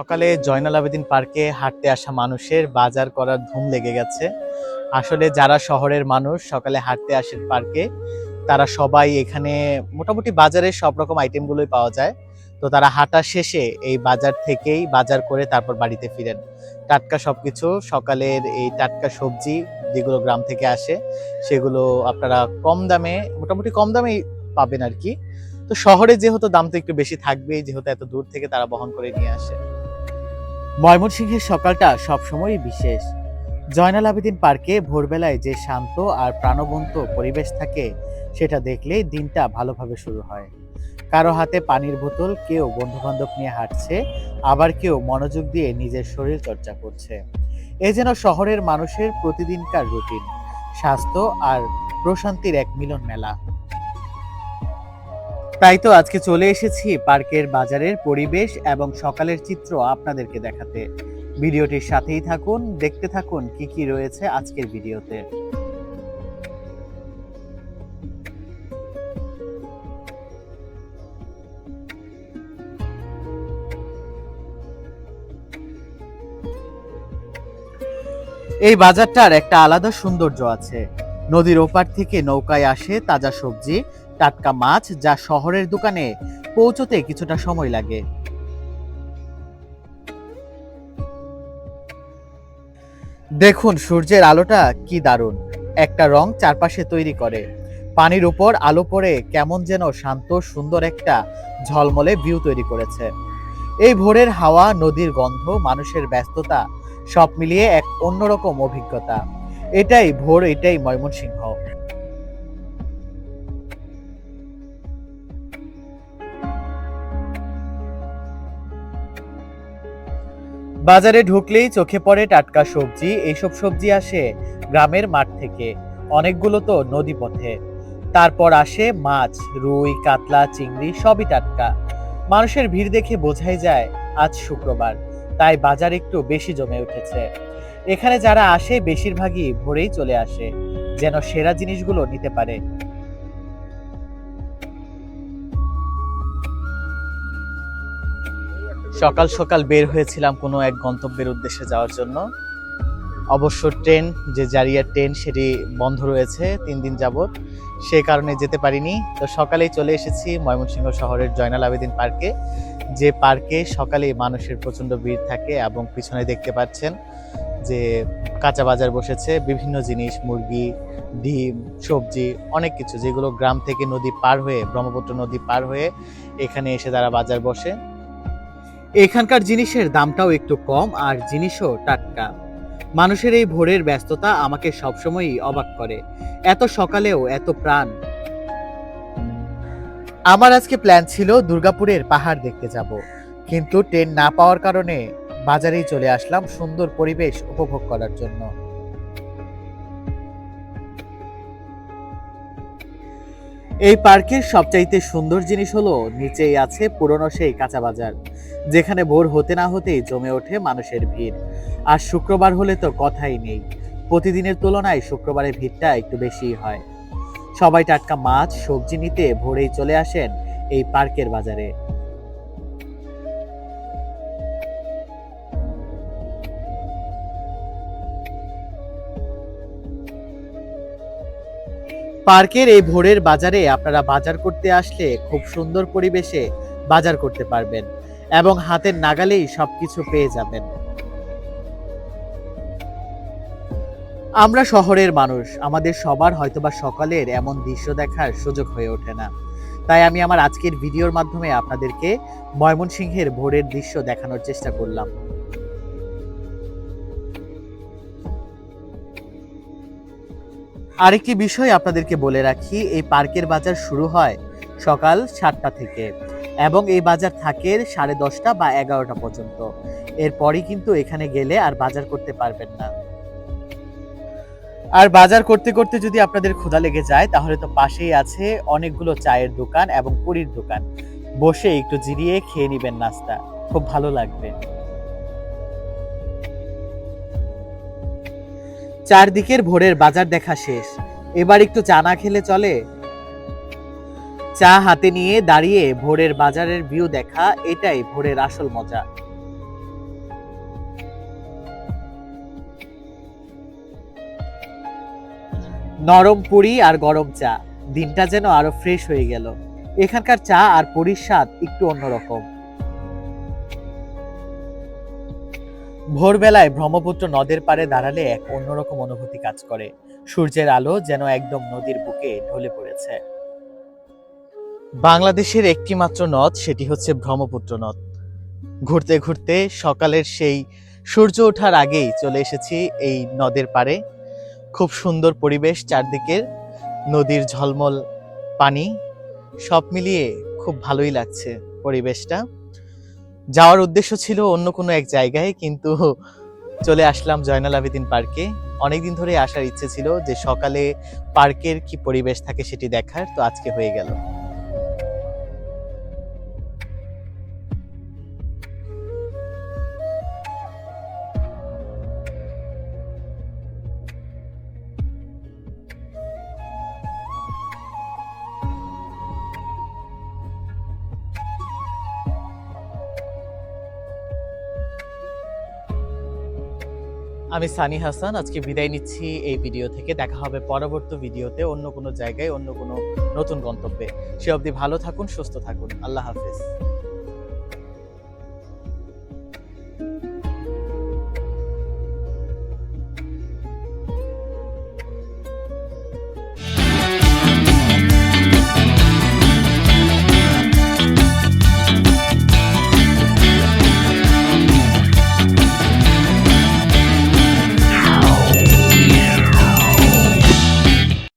সকালে জয়নাল আবেদিন পার্কে হাঁটতে আসা মানুষের বাজার করার ধুম লেগে গেছে। আসলে যারা শহরের মানুষ সকালে হাঁটতে আসে পার্কে, তারা সবাই এখানে মোটামুটি বাজারের সব রকম আইটেমগুলোই পাওয়া যায়। তো তারা হাঁটা শেষে এই বাজার থেকেই বাজার করে তারপর বাড়িতে ফিরেন। টাটকা সবকিছু, সকালের এই টাটকা সবজি যেগুলো গ্রাম থেকে আসে, সেগুলো আপনারা কম দামে, মোটামুটি কম দামেই পাবেন আর কি। তো শহরে যেহেতু দাম তো একটু বেশি থাকবেই, যেহেতু এত দূর থেকে তারা বহন করে নিয়ে আসে। ময়মনসিংহের সকালটা সবসময়ই বিশেষ। জয়নাল আবেদিন পার্কে ভোরবেলায় যে শান্ত আর প্রাণবন্ত পরিবেশ থাকে, সেটা দেখলেই দিনটা ভালোভাবে শুরু হয়। কারও হাতে পানির বোতল, কেউ বন্ধু বান্ধব নিয়ে হাঁটছে, আবার কেউ মনোযোগ দিয়ে নিজের শরীর চর্চা করছে। এ যেন শহরের মানুষের প্রতিদিনকার রুটিন, স্বাস্থ্য আর প্রশান্তির এক মিলন মেলা। তাই তো আজকে চলে এসেছি পার্কের বাজারের পরিবেশ এবং সকালের চিত্র আপনাদেরকে দেখাতে। ভিডিওটির সাথেই থাকুন, দেখতে থাকুন কি কি রয়েছে আজকের ভিডিওতে। এই বাজারটার একটা আলাদা সৌন্দর্য আছে। নদীর ওপার থেকে নৌকায় আসে তাজা সবজি টাটকা মাছ যা শহরের দোকানে পৌঁছতে কিছুটা সময় লাগে। দেখুন, সূর্যের আলোটা কি দারুণ। একটা রং চারপাশে তৈরি করে। পানির উপর আলো পড়ে কেমন যেন শান্ত, সুন্দর একটা ঝলমলে ভিউ তৈরি করেছে। এই ভোরের হাওয়া, নদীর গন্ধ, মানুষের ব্যস্ততা, সব মিলিয়ে এক অন্যরকম অভিজ্ঞতা। এটাই ভোর, এটাই ময়মনসিংহ। বাজারে ঢুকলেই চোখে পড়ে টাটকা সবজি এইসব সবজি আসে গ্রামের মাঠ থেকে, অনেকগুলো তো নদী পথে। তারপর আসে মাছ, রুই, কাতলা, চিংড়ি, সবই টাটকা। মানুষের ভিড় দেখে বোঝাই যায়, আজ শুক্রবার, তাই বাজার একটু বেশি জমে উঠেছে। এখানে যারা আসে, বেশিরভাগই ভোরেই চলে আসে, যেন সেরা জিনিসগুলো নিতে পারে। সকাল সকাল বের হয়েছিলাম কোনো এক গন্তব্যের উদ্দেশ্যে যাওয়ার জন্য। অবশ্য ট্রেন, যে জারিয়ার ট্রেন, সেটি বন্ধ রয়েছে তিন দিন যাবৎ। সে কারণে যেতে পারিনি। তো সকালেই চলে এসেছি ময়মনসিংহ শহরের জয়নাল আবেদিন পার্কে, যে পার্কে সকালে মানুষের প্রচণ্ড ভিড় থাকে এবং পিছনে দেখতে পাচ্ছেন যে কাঁচা বাজার বসেছে, বিভিন্ন জিনিস, মুরগি, ডিম, সবজি, অনেক কিছু, যেগুলো গ্রাম থেকে নদী পার হয়ে, ব্রহ্মপুত্র নদী পার হয়ে এখানে এসে তারা বাজার বসে। এখানকার জিনিসের দামটাও একটু কম আর জিনিসও টাটকা। মানুষের এই ভোরের ব্যস্ততা আমাকে সবসময়ই অবাক করে। এত সকালেও এত প্রাণ। আমার আজকে প্ল্যান ছিল দুর্গাপুরের পাহাড় দেখতে যাব। কিন্তু ট্রেন না পাওয়ার কারণে বাজারেই চলে আসলাম সুন্দর পরিবেশ উপভোগ করার জন্য। এই পার্কের সবচাইতে সুন্দর জিনিস হলো, নিচেই আছে পুরনো সেই কাঁচা বাজার, যেখানে ভোর হতে না হতেই জমে ওঠে মানুষের ভিড়। আর শুক্রবার হলে তো কথাই নেই, প্রতিদিনের তুলনায় শুক্রবারের ভিড়টা একটু বেশি হয়। সবাই টাটকা মাছ, সবজি নিতে ভোরেই চলে আসেন এই পার্কের বাজারে। পার্কের এই ভোরের বাজারে আপনারা বাজার করতে আসলে খুব সুন্দর পরিবেশে বাজার করতে পারবেন এবং হাতের নাগালেই সবকিছু পেয়ে যাবেন। আমরা শহরের মানুষ, আমাদের সবার হয়তোবা সকালের এমন দৃশ্য দেখার সুযোগ হয়ে ওঠে না। তাই আমি আমার আজকের ভিডিওর মাধ্যমে আপনাদেরকে ময়মনসিংহের ভোরের দৃশ্য দেখানোর চেষ্টা করলাম। আরেকটি বিষয় আপনাদেরকে বলে রাখি, এই পার্কের বাজার শুরু হয় সকাল সাতটা থেকে এবং এই বাজার থাকে সাড়ে দশটা বা এগারোটা পর্যন্ত। এরপরই কিন্তু এখানে গেলে আর বাজার করতে পারবেন না। আর বাজার করতে করতে যদি আপনাদের ক্ষুধা লেগে যায়, তাহলে তো পাশেই আছে অনেকগুলো চায়ের দোকান এবং পুরীর দোকান। বসে একটু জিরিয়ে খেয়ে নিবেন নাস্তা। খুব ভালো লাগবে। চারদিকের ভোরের বাজার দেখা শেষ। এবার একটু চা না খেলে চলে? চা হাতে নিয়ে দাঁড়িয়ে ভোরের বাজারের ভিউ দেখা, এটাই ভোরের আসল মজা। নরম পুরি আর গরম চা। দিনটা যেন আরও ফ্রেশ হয়ে গেল। এখানকার চা আর পুরীর স্বাদ একটু অন্যরকম। ভোরবেলায় ব্রহ্মপুত্র নদের পাড়ে দাঁড়ালে এক অন্যরকম অনুভূতি কাজ করে। সূর্যের আলো যেন একদম নদীর বুকে ঢলে পড়েছে। বাংলাদেশের একটি মাত্র নদ সেটি হচ্ছে ব্রহ্মপুত্র নদ। ঘুরতে ঘুরতে সকালের সেই সূর্য ওঠার আগেই চলে এসেছি এই নদের পাড়ে। খুব সুন্দর পরিবেশ চারদিকের, নদীর ঝলমল, পানি, সব মিলিয়ে খুব ভালোই লাগছে পরিবেশটা। যাওয়ার উদ্দেশ্য ছিল অন্য কোনো এক জায়গায়, কিন্তু চলে আসলাম জয়নাল আবেদিন পার্কে। অনেকদিন ধরে আসার ইচ্ছে ছিল যে সকালে পার্কের কি পরিবেশ থাকে সেটি দেখার, তো আজকে হয়ে গেল। আমি সানি হাসান, আজকে বিদায় নিচ্ছি এই ভিডিও থেকে। দেখা হবে পরবর্তী ভিডিওতে অন্য কোনো জায়গায়, অন্য কোনো নতুন গন্তব্যে। সে অবধি ভালো থাকুন, সুস্থ থাকুন। আল্লাহ হাফেজ।